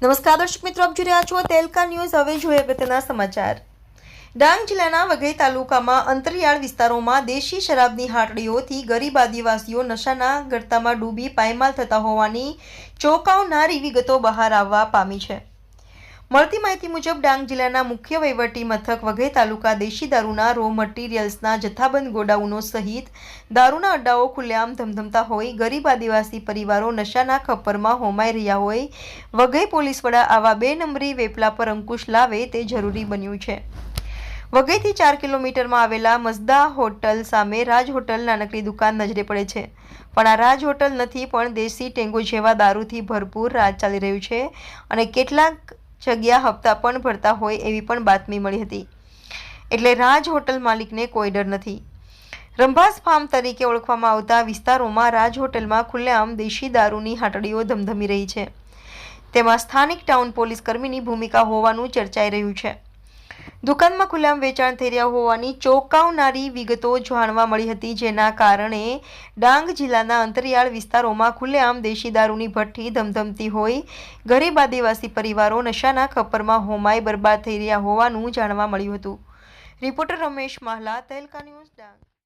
નમસ્કાર દર્શક મિત્રો, આપ જોઈ રહ્યા છો તેલકા ન્યૂઝ. હવે જોઈએ અગત્યના સમાચાર. ડાંગ જિલ્લાના વઘઈ તાલુકામાં અંતરિયાળ વિસ્તારોમાં દેશી શરાબની હાટડીઓથી ગરીબ આદિવાસીઓ નશાના ગરતામાં ડૂબી પાયમાલ થતા હોવાની ચોંકાવનારી વિગતો બહાર આવવા પામી છે. મળતી માહિતી મુજબ, ડાંગ જિલ્લાના મુખ્ય વહીવટી મથક વઘઈ તાલુકા દેશી દારૂના રો મટીરિયલ્સના જથ્થાબંધ ગોડાઉનો સહિત દારૂના અડ્ડાઓ ખુલ્લેઆમ ધમધમતા હોય, ગરીબ આદિવાસી પરિવારો નશાના ખપ્પરમાં હોમાઈ રહ્યા હોય, વઘઈ પોલીસ વડા આવા બે નંબરી વેપલા પર અંકુશ લાવે તે જરૂરી બન્યું છે. વઘઈથી ચાર કિલોમીટરમાં આવેલા મઝદા હોટલ સામે રાજ હોટલ નાનકડી દુકાન નજરે પડે છે. પણ આ રાજ હોટલ નથી, પણ દેશી ટેંગો જેવા દારૂથી ભરપૂર રાજ ચાલી રહ્યું છે અને કેટલાક જગ્યા હપ્તા પણ ભરતા હોય એવી પણ બાતમી મળી હતી. એટલે રાજ હોટલ માલિકને કોઈ ડર નથી. રંભાસ ફાર્મ તરીકે ઓળખવામાં આવતા વિસ્તારોમાં રાજ હોટલમાં ખુલ્લેઆમ દેશી દારૂની હાટડીઓ ધમધમી રહી છે. તેમાં સ્થાનિક ટાઉન પોલીસ કર્મીની ભૂમિકા હોવાનું ચર્ચાઈ રહ્યું છે. દુકાનમાં ખુલ્લામ વેચાણ થઈ રહ્યા હોવાની ચોંકાવનારી વિગતો જાણવા મળી હતી, જેના કારણે ડાંગ જિલ્લાના અંતરિયાળ વિસ્તારોમાં ખુલ્લેઆમ દેશી દારૂની ભઠ્ઠી ધમધમતી હોય, ગરીબ આદિવાસી પરિવારો નશાના ખપ્પરમાં હોમાઈ બરબાદ થઈ રહ્યા હોવાનું જાણવા મળ્યું હતું. Reporter Ramesh Mahla, Tehelka news Dang.